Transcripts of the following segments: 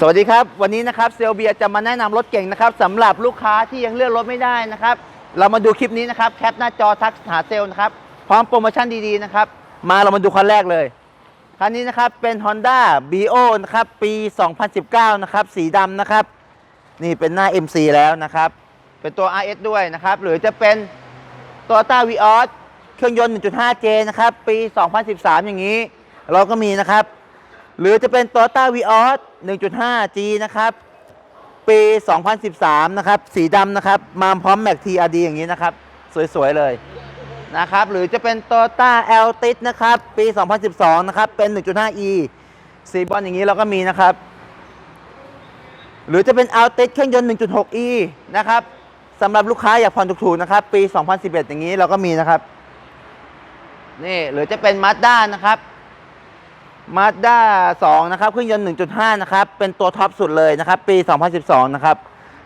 สวัสดีครับ วันนี้นะครับเซลเบียจะมาแนะนำรถเก่งนะครับสำหรับลูกค้าที่ยังเลือกรถไม่ได้นะครับ เรามาดูคลิปนี้นะครับแคปหน้าจอทักหาเซลนะครับ พร้อมโปรโมชั่นดีๆนะครับ มาเรามาดูคันแรกเลยคันนี้นะครับเป็น Honda BO นะครับปี 2019 นะครับ สีดำนะครับ นี่เป็นหน้า MC แล้วนะครับ เป็นตัว RS ด้วยนะครับ หรือจะเป็น Toyota Vios เครื่องยนต์ 1.5J นะครับ ปี 2013 อย่างนี้ เราก็มีนะครับ หรือจะเป็น Toyota Vios 1.5G นะครับ ปี 2013 นะครับ สีดำนะครับ มาพร้อมแม็ก TRD อย่างนี้นะครับ สวย ๆ เลยนะครับ หรือจะเป็น Toyota Altis นะครับ ปี 2012 นะครับ เป็น 1.5E สีบอลอย่างนี้เราก็มีนะครับ หรือจะเป็น Altis เครื่องยนต์ 1.6E นะครับสำหรับลูกค้าอยากผ่อนถูกๆนะครับ ปี 2011 อย่างนี้เราก็มีนะครับ นี่หรือจะเป็น Mazda นะครับ มาด้า2นะครับเครื่องยนต์ 1.5 นะครับ เป็นตัวท็อปสุดเลยนะครับ ปี 2012 นะครับ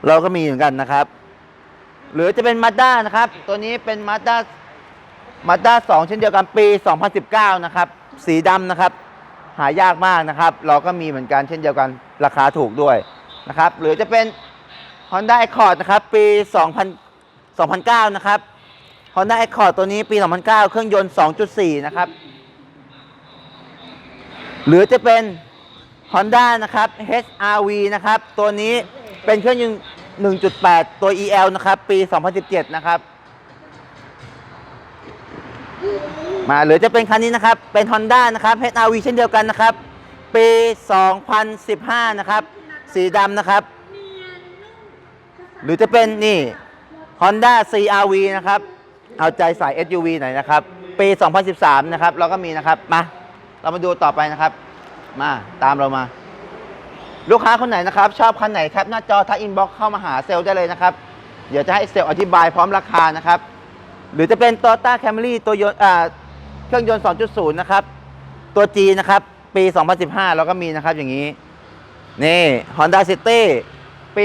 เราก็มีเหมือนกันนะครับ หรือจะเป็นมาด้านะครับ ตัวนี้เป็นมาด้ามาด้า2เช่นเดียวกันปี 2019 นะครับ สีดำนะครับ หายากมากนะครับ เราก็มีเหมือนกันเช่นเดียวกันราคาถูกด้วยนะครับ หรือจะเป็น Honda Accord นะครับ ปี 2000 2009 นะครับ Honda Accord ตัวนี้ปี 2009 เครื่องยนต์ 2.4 นะครับ หรือจะเป็น Honda นะครับ HRV นะครับ ตัวนี้เป็นเครื่องยนต์1.8 ตัว EL นะครับ ปี 2017 นะครับ มาหรือจะเป็นคันนี้นะครับ เป็น Honda นะครับ HRV เช่นเดียวกันนะครับ ปี 2015 นะครับ สีดำนะครับ หรือจะเป็นนี่ Honda CRV นะครับ เอาใจสาย SUV หน่อยนะครับ ปี 2013 นะครับ เราก็มีนะครับ มา เรามาดูต่อไปนะครับ มาตามเรามา ลูกค้าคนไหนนะครับ ชอบคันไหนครับหน้าจอทักอินบ็อกเข้ามาหาเซลล์ได้เลยนะครับ เดี๋ยวจะให้เซลล์อธิบายพร้อมราคานะครับ หรือจะเป็น Toyota Camry ตัวยนต์อ่าเครื่องยนต์ 2.0 นะครับ ตัว G นะครับ ปี 2015 เราก็มีนะครับอย่างนี้ นี่ Honda City ปี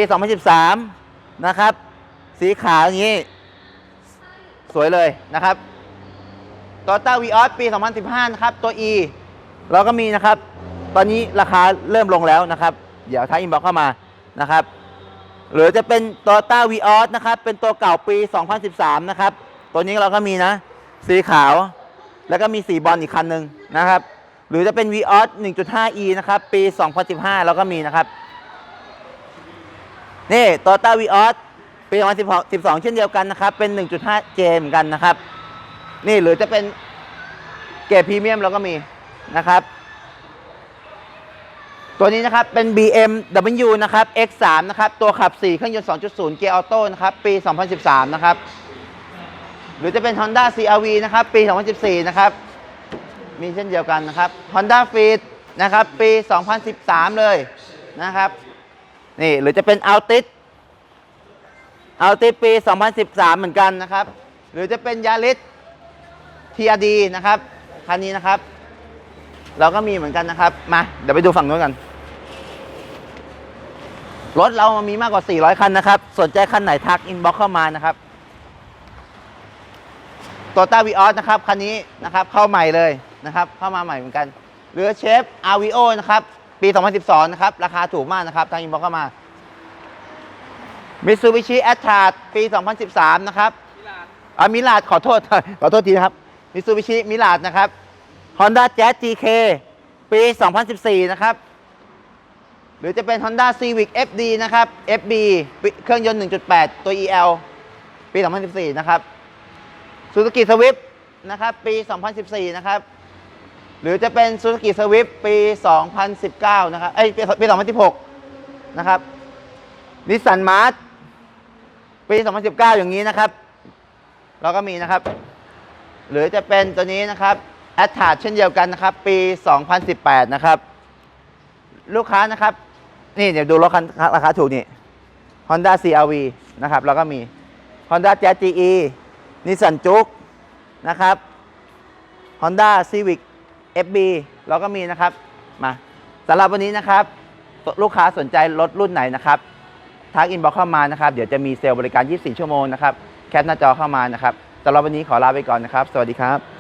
2013 นะครับ สีขาวอย่างนี้ สวยเลยนะครับโตต้าวีออสปี 2015 นะครับ ตัว E เราก็มีนะครับ ตอนนี้ราคาเริ่มลงแล้วนะครับ เดี๋ยวท้ายอินบ็อกเข้ามานะครับ หรือจะเป็นโตต้าวีออสนะครับ เป็นตัวเก่าปี 2013 นะครับ ตัวนี้เราก็มีนะ สีขาว แล้วก็มีสีบอลอีกคันหนึ่งนะครับ หรือจะเป็น v ีออส 1.5e นะครับ ปี 2015 เราก็มีนะครับ นี่โตต้าวีออสปี 2012 เช่นเดียวกันนะครับ เป็น 1.5J เหมือนกันนะครับ นี่หรือจะเป็นเกรดพรีเมียมเราก็มี นะครับ ตัวนี้นะครับเป็น BMW นะครับ X3 นะครับ ตัวขับ 4 เครื่องยนต์ 2.0 เกียร์ออโต้นะครับ ปี 2013 นะครับ หรือจะเป็น Honda CRV นะครับ ปี 2014 นะครับ มีเช่นเดียวกันนะครับ Honda Fit นะครับ ปี 2013 เลยนะครับ นี่หรือจะเป็น Altis Altis ปี 2013 เหมือนกันนะครับ หรือจะเป็น Yaris TRD นะครับ คันนี้นะครับ เราก็มีเหมือนกันนะครับ มาเดี๋ยวไปดูฝั่งนู้นกัน รถเรามีมากกว่า 400 คันนะครับ สนใจคันไหนทักอินบ็อกเข้ามานะครับโตต้าวีออสนะครับคันนี้นะครับเข้าใหม่เลยนะครับ เข้ามาใหม่เหมือนกัน หรือเชฟ RVO นะครับ ปี 2012 นะครับ ราคาถูกมากนะครับทางอินบ็อกเข้ามา Mitsubishi a t t r a ปี 2013 นะครับอ่ามิลาดขอโทษขอโทษทีนะครับมิซูบิชิมิลาดนะครับ Honda Jazz GK ปี 2014 นะครับ หรือจะเป็น Honda Civic FD นะครับ FB ปีเครื่องยนต์ 1.8 ตัว EL ปี 2014 นะครับ Suzuki Swift นะครับ ปี 2014 นะครับ หรือจะเป็น Suzuki Swift ปี 2019 นะครับ เอ้ย ปีปี2016 นะครับ Nissan March ปี 2019 อย่างนี้นะครับ เราก็มีนะครับ หรือจะเป็นตัวนี้นะครับ แอดทาเช่นเดียวกันนะครับ ปี 2018 นะครับ ลูกค้านะครับ นี่เดี๋ยวดูรถคันราคาถูกนี่ Honda CRV นะครับเราก็มี Honda Jazz GE Nissan Juke นะครับ Honda Civic FB เราก็มีนะครับ มาสำหรับวันนี้นะครับ ลูกค้าสนใจรถรุ่นไหนนะครับทักอินบ็อกเข้ามานะครับ เดี๋ยวจะมีเซลล์บริการ 24 ชั่วโมงนะครับ แคปหน้าจอเข้ามานะครับสำหรับวันนี้ขอลาไปก่อนนะครับ สวัสดีครับ